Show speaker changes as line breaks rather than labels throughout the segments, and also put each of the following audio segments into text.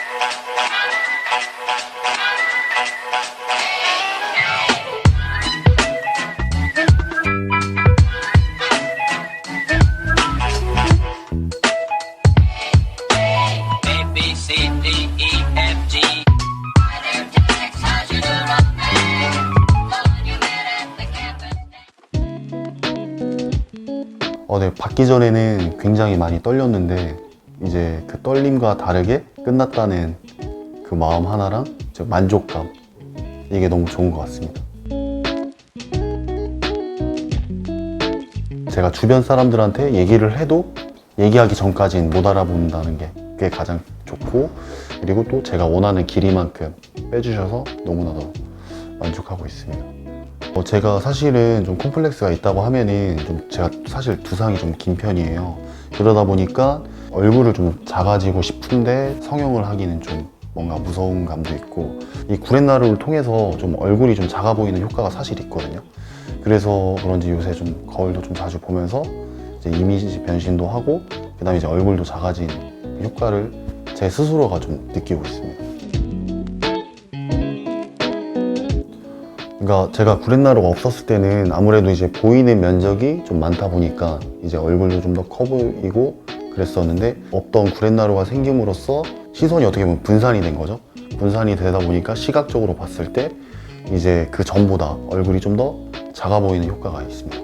E.
어, 네, 받기 전에는 굉장히 많이 떨렸는데 이제 그 떨림과 다르게 끝났다는 그 마음 하나랑 만족감 이게 너무 좋은 것 같습니다. 제가 주변 사람들한테 얘기를 해도 얘기하기 전까지는 못 알아본다는 게 그게 가장 좋고 그리고 또 제가 원하는 길이만큼 빼주셔서 너무나도 만족하고 있습니다. 어, 제가 사실은 좀 콤플렉스가 있다고 하면은 좀 제가 사실 두상이 좀 긴 편이에요. 그러다 보니까 얼굴을 좀 작아지고 싶은데 성형을 하기는 좀 뭔가 무서운 감도 있고 이 구렛나루를 통해서 좀 얼굴이 좀 작아 보이는 효과가 사실 있거든요. 그래서 그런지 요새 좀 거울도 좀 자주 보면서 이제 이미지 변신도 하고 그다음에 이제 얼굴도 작아진 그 효과를 제 스스로가 좀 느끼고 있습니다. 그러니까 제가 구렛나루가 없었을 때는 아무래도 이제 보이는 면적이 좀 많다 보니까 이제 얼굴도 좀 더 커 보이고 그랬었는데 없던 구렛나루가 생김으로써 시선이 어떻게 보면 분산이 된 거죠. 분산이 되다 보니까 시각적으로 봤을 때 이제 그 전보다 얼굴이 좀 더 작아 보이는 효과가 있습니다.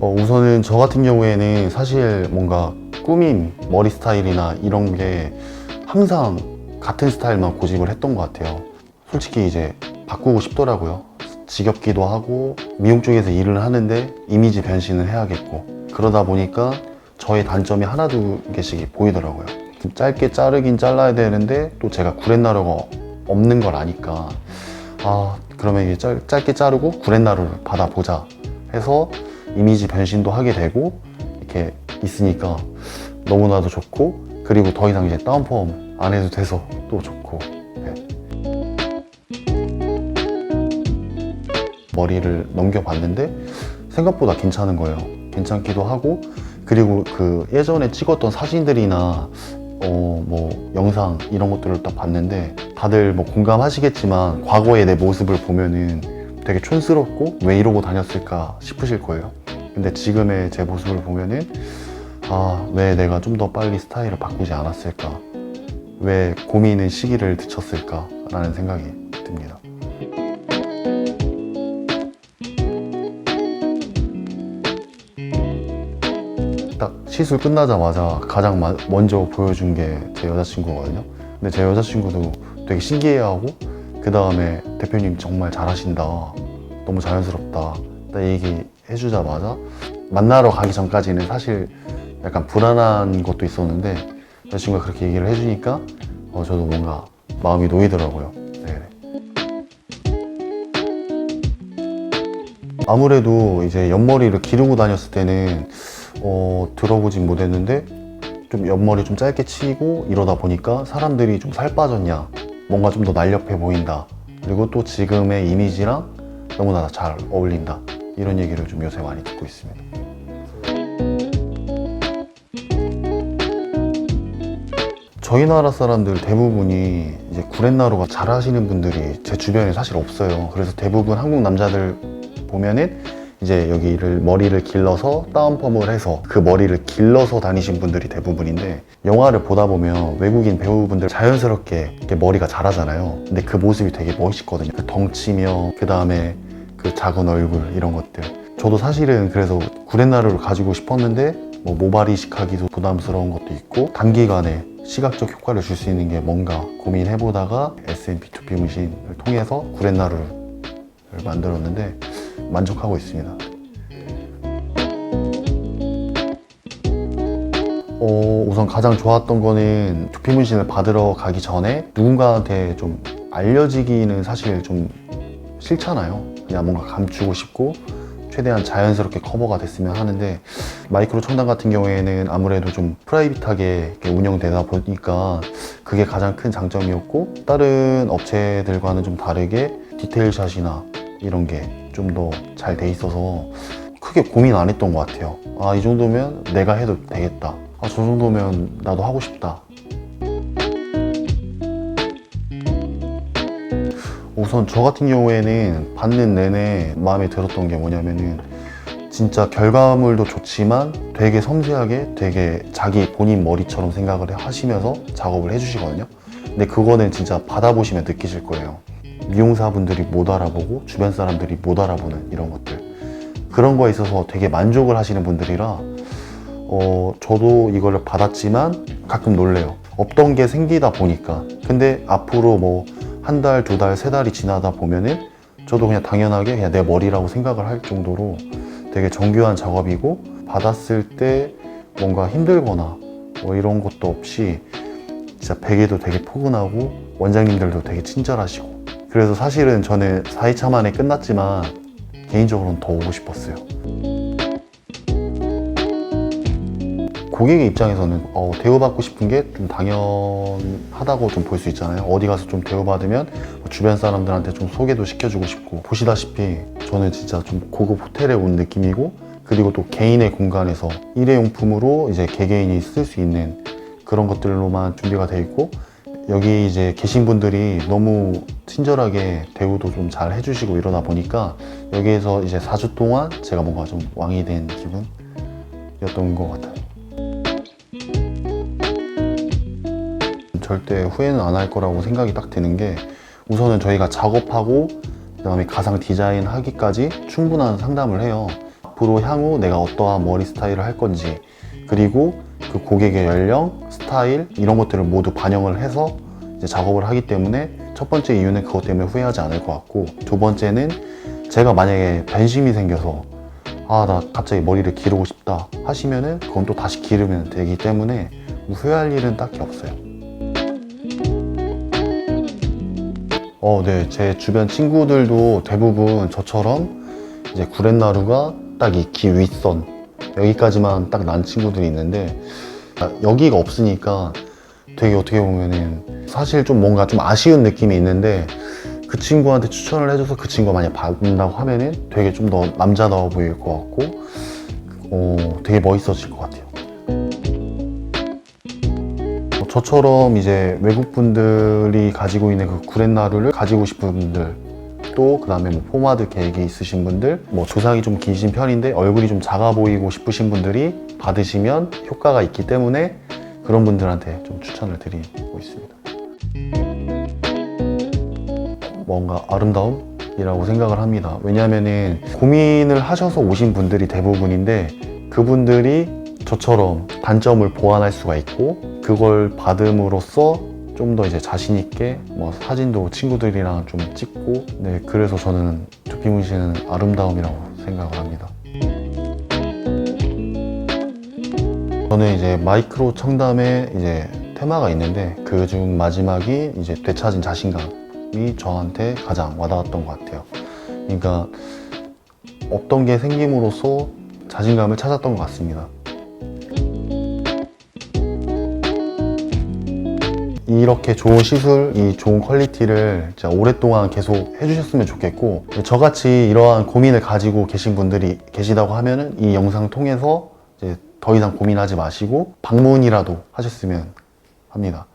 어, 우선은 저 같은 경우에는 사실 뭔가 꾸민 머리 스타일이나 이런 게 항상 같은 스타일만 고집을 했던 것 같아요. 솔직히 이제 바꾸고 싶더라고요. 지겹기도 하고 미용 쪽에서 일을 하는데 이미지 변신을 해야겠고 그러다 보니까 저의 단점이 하나 두 개씩 보이더라고요. 좀 짧게 자르긴 잘라야 되는데 또 제가 구렛나루가 없는 걸 아니까 아 그러면 이게 짧, 짧게 자르고 구렛나루를 받아보자 해서 이미지 변신도 하게 되고 이렇게 있으니까 너무나도 좋고 그리고 더 이상 이제 다운펌 안 해도 돼서 또 좋고 머리를 넘겨봤는데 생각보다 괜찮은 거예요 괜찮기도 하고 그리고 그 예전에 찍었던 사진들이나 어 뭐 영상 이런 것들을 딱 봤는데 다들 뭐 공감하시겠지만 과거의 내 모습을 보면은 되게 촌스럽고 왜 이러고 다녔을까 싶으실 거예요 근데 지금의 제 모습을 보면은 아, 왜 내가 좀 더 빨리 스타일을 바꾸지 않았을까? 왜 고민의 시기를 늦췄을까? 라는 생각이 듭니다. 시술 끝나자마자 가장 마- 먼저 보여준 게 제 여자친구거든요. 근데 제 여자친구도 되게 신기해하고 그 다음에 대표님 정말 잘하신다. 너무 자연스럽다. 딱 얘기해주자마자 만나러 가기 전까지는 사실 약간 불안한 것도 있었는데 여자친구가 그렇게 얘기를 해주니까 어, 저도 뭔가 마음이 놓이더라고요. 네네. 아무래도 이제 옆머리를 기르고 다녔을 때는 어, 들어보진 못했는데 좀 옆머리 좀 짧게 치고 이러다 보니까 사람들이 좀 살 빠졌냐 뭔가 좀 더 날렵해 보인다 그리고 또 지금의 이미지랑 너무나 잘 어울린다 이런 얘기를 좀 요새 많이 듣고 있습니다. 저희 나라 사람들 대부분이 이제 구렛나루가 잘 하시는 분들이 제 주변에 사실 없어요. 그래서 대부분 한국 남자들 보면은 이제 여기를 머리를 길러서 다운펌을 해서 그 머리를 길러서 다니신 분들이 대부분인데 영화를 보다 보면 외국인 배우분들 자연스럽게 이렇게 머리가 자라잖아요. 근데 그 모습이 되게 멋있거든요. 그 덩치며 그 다음에 그 작은 얼굴 이런 것들. 저도 사실은 그래서 구렛나루를 가지고 싶었는데 뭐 모발 이식하기도 부담스러운 것도 있고 단기간에 시각적 효과를 줄 수 있는 게 뭔가 고민해보다가 S&P 두피 문신을 통해서 구렛나루를 만들었는데 만족하고 있습니다. 어, 우선 가장 좋았던 거는 두피 문신을 받으러 가기 전에 누군가한테 좀 알려지기는 사실 좀 싫잖아요. 그냥 뭔가 감추고 싶고 최대한 자연스럽게 커버가 됐으면 하는데 마이크로 청단 같은 경우에는 아무래도 좀 프라이빗하게 운영되다 보니까 그게 가장 큰 장점이었고 다른 업체들과는 좀 다르게 디테일샷이나 이런 게 좀 더 잘 돼 있어서 크게 고민 안 했던 것 같아요. 아, 이 정도면 내가 해도 되겠다. 아, 저 정도면 나도 하고 싶다. 우선 저 같은 경우에는 받는 내내 마음에 들었던 게 뭐냐면은 진짜 결과물도 좋지만 되게 섬세하게 되게 자기 본인 머리처럼 생각을 하시면서 작업을 해주시거든요. 근데 그거는 진짜 받아보시면 느끼실 거예요. 미용사분들이 못 알아보고 주변 사람들이 못 알아보는 이런 것들. 그런 거에 있어서 되게 만족을 하시는 분들이라 어, 저도 이거를 받았지만 가끔 놀래요. 없던 게 생기다 보니까. 근데 앞으로 뭐 한 달, 두 달, 세 달이 지나다 보면은 저도 그냥 당연하게 그냥 내 머리라고 생각을 할 정도로 되게 정교한 작업이고 받았을 때 뭔가 힘들거나 뭐 이런 것도 없이 진짜 베개도 되게 포근하고 원장님들도 되게 친절하시고 그래서 사실은 저는 4회차 만에 끝났지만 개인적으로는 더 오고 싶었어요. 고객의 입장에서는 어, 대우받고 싶은 게 좀 당연하다고 좀 볼 수 있잖아요. 어디 가서 좀 대우받으면 뭐 주변 사람들한테 좀 소개도 시켜주고 싶고 보시다시피 저는 진짜 좀 고급 호텔에 온 느낌이고 그리고 또 개인의 공간에서 일회용품으로 이제 개개인이 쓸 수 있는 그런 것들로만 준비가 돼 있고 여기 이제 계신 분들이 너무 친절하게 대우도 좀 잘 해주시고 이러다 보니까 여기에서 이제 4주 동안 제가 뭔가 좀 왕이 된 기분이었던 것 같아요. 절대 후회는 안 할 거라고 생각이 딱 드는 게 우선은 저희가 작업하고 그다음에 가상 디자인 하기까지 충분한 상담을 해요. 앞으로 향후 내가 어떠한 머리 스타일을 할 건지 그리고 그 고객의 연령, 스타일 이런 것들을 모두 반영을 해서 이제 작업을 하기 때문에 첫 번째 이유는 그것 때문에 후회하지 않을 것 같고 두 번째는 제가 만약에 변심이 생겨서 아 나 갑자기 머리를 기르고 싶다 하시면은 그건 또 다시 기르면 되기 때문에 후회할 일은 딱히 없어요. 어, 네. 제 주변 친구들도 대부분 저처럼 이제 구렛나루가 딱 이 귀 윗선 여기까지만 딱 난 친구들이 있는데 아, 여기가 없으니까 되게 어떻게 보면은 사실 좀 뭔가 좀 아쉬운 느낌이 있는데 그 친구한테 추천을 해줘서 그 친구가 만약 받는다고 하면은 되게 좀 더 남자다워 보일 것 같고 어, 되게 멋있어질 것 같아요. 어, 저처럼 이제 외국 분들이 가지고 있는 그 구렛나루를 가지고 싶은 분들 또 그다음에 뭐 포마드 계획이 있으신 분들 뭐 조상이 좀 기신 편인데 얼굴이 좀 작아 보이고 싶으신 분들이 받으시면 효과가 있기 때문에 그런 분들한테 좀 추천을 드리고 있습니다. 뭔가 아름다움이라고 생각을 합니다. 왜냐하면은 고민을 하셔서 오신 분들이 대부분인데 그분들이 저처럼 단점을 보완할 수가 있고 그걸 받음으로써 좀 더 이제 자신 있게 뭐 사진도 친구들이랑 좀 찍고 네 그래서 저는 두피 문신은 아름다움이라고 생각을 합니다. 저는 이제 마이크로 청담에 이제 테마가 있는데 그 중 마지막이 이제 되찾은 자신감이 저한테 가장 와닿았던 것 같아요. 그러니까 없던 게 생김으로써 자신감을 찾았던 것 같습니다. 이렇게 좋은 시술, 이 좋은 퀄리티를 진짜 오랫동안 계속 해주셨으면 좋겠고 저같이 이러한 고민을 가지고 계신 분들이 계시다고 하면은 이 영상 통해서 이제 더 이상 고민하지 마시고 방문이라도 하셨으면 합니다.